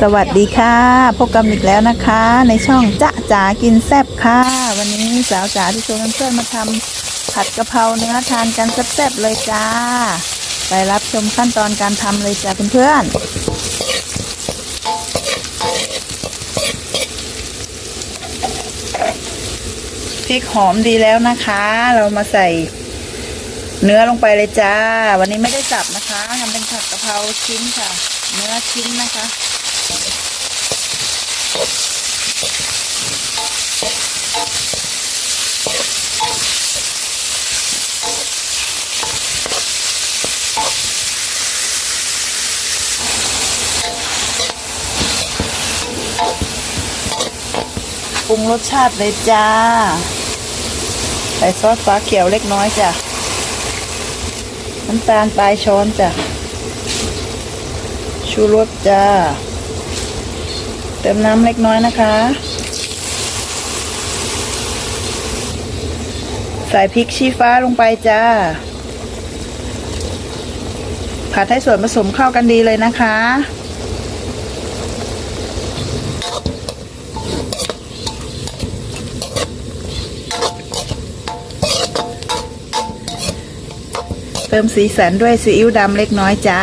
สวัสดีค่ะพบกันอีกแล้วนะคะ ในช่องจ๊ะจ๋ากินแซบค่ะ วันนี้สาวจ๋าที่ชวนเพื่อนมาทำผัดกะเพราเนื้อทานกันแซ่บๆเลยจ้า ไปรับชมขั้นตอนการทำเลยจ้าเพื่อนๆพริกหอมดีแล้วนะคะ เรามาใส่เนื้อลงไปเลยจ้า วันนี้ไม่ได้สับนะคะทำเป็นผัดกะเพราชิ้นค่ะ เนื้อชิ้นนะคะ ปรุงรสชาติเลยจ้า ใส่ซอสฟ้าเขียวเล็กน้อยจ้ะ น้ำตาลปลายช้อนจ้ะ ชูรสจ้า เติมน้ำเล็กน้อยนะคะ ใส่พริกชี้ฟ้าลงไปจ้า ผัดให้ส่วนผสมเข้ากันดีเลยนะคะ เติมสีสันด้วยซีอิ๊วดำเล็กน้อยจ้า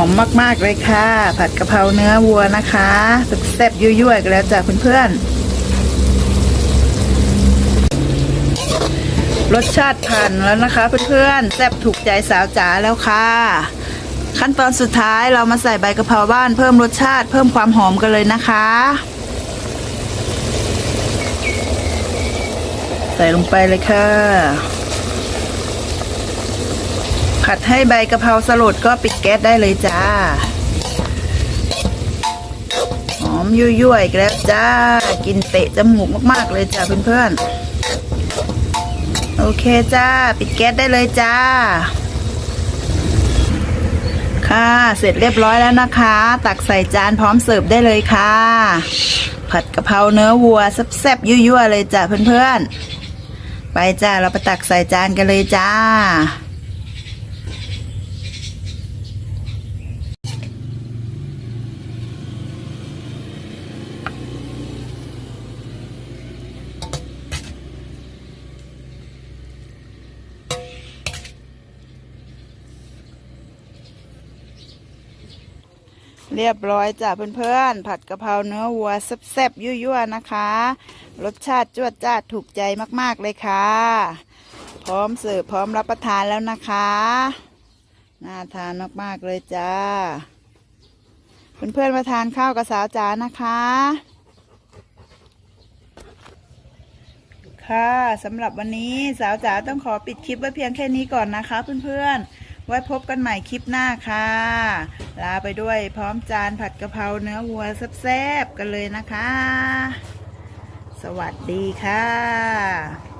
อมมาก ๆ เลยค่ะ ผัดกะเพราเนื้อวัวนะคะแซ่บๆยั่วๆกันแล้วจ้ะเพื่อนๆรสชาติผ่านแล้วนะคะ เพื่อนๆแซ่บถูกใจสาวจ๋าแล้วค่ะ ขั้นตอนสุดท้ายเรามาใส่ใบกะเพราบ้านเพิ่มรสชาติเพิ่มความหอมกันเลยนะคะ ใส่ลงไปเลยค่ะ ผัดให้ใบกะเพราสลดก็ปิดแก๊สได้เลยจ้า หอมยุ่ยๆอีกแล้วจ้า กินเตะจมูกมากๆเลยจ้าเพื่อนๆ โอเคจ้า ปิดแก๊สได้เลยจ้า ค่ะ เสร็จเรียบร้อยแล้วนะคะ ตักใส่จานพร้อมเสิร์ฟได้เลยค่ะ ผัดกะเพราเนื้อวัวแซ่บๆ ยั่วๆ เลยจ้าเพื่อนๆ ไปจ้า เราไปตักใส่จานกันเลยจ้า เรียบร้อยจ้ะเพื่อนๆ ผัดกะเพราเนื้อวัวแซ่บๆยั่วๆนะคะ รสชาติจวดจ้าถูกใจมากๆเลยค่ะ พร้อมเสิร์ฟพร้อมรับประทานแล้วนะคะ น่าทานมากๆเลยจ้า เพื่อนๆมาทานข้าวกับสาวจ๋านะคะค่ะสำหรับวันนี้สาวจ๋าต้องขอปิดคลิปไว้เพียงแค่นี้ก่อนนะคะเพื่อนๆ ไว้พบกันใหม่คลิปหน้าค่ะ ลาไปด้วยพร้อมจานผัดกะเพราเนื้อวัวแซ่บๆกันเลยนะคะ สวัสดีค่ะ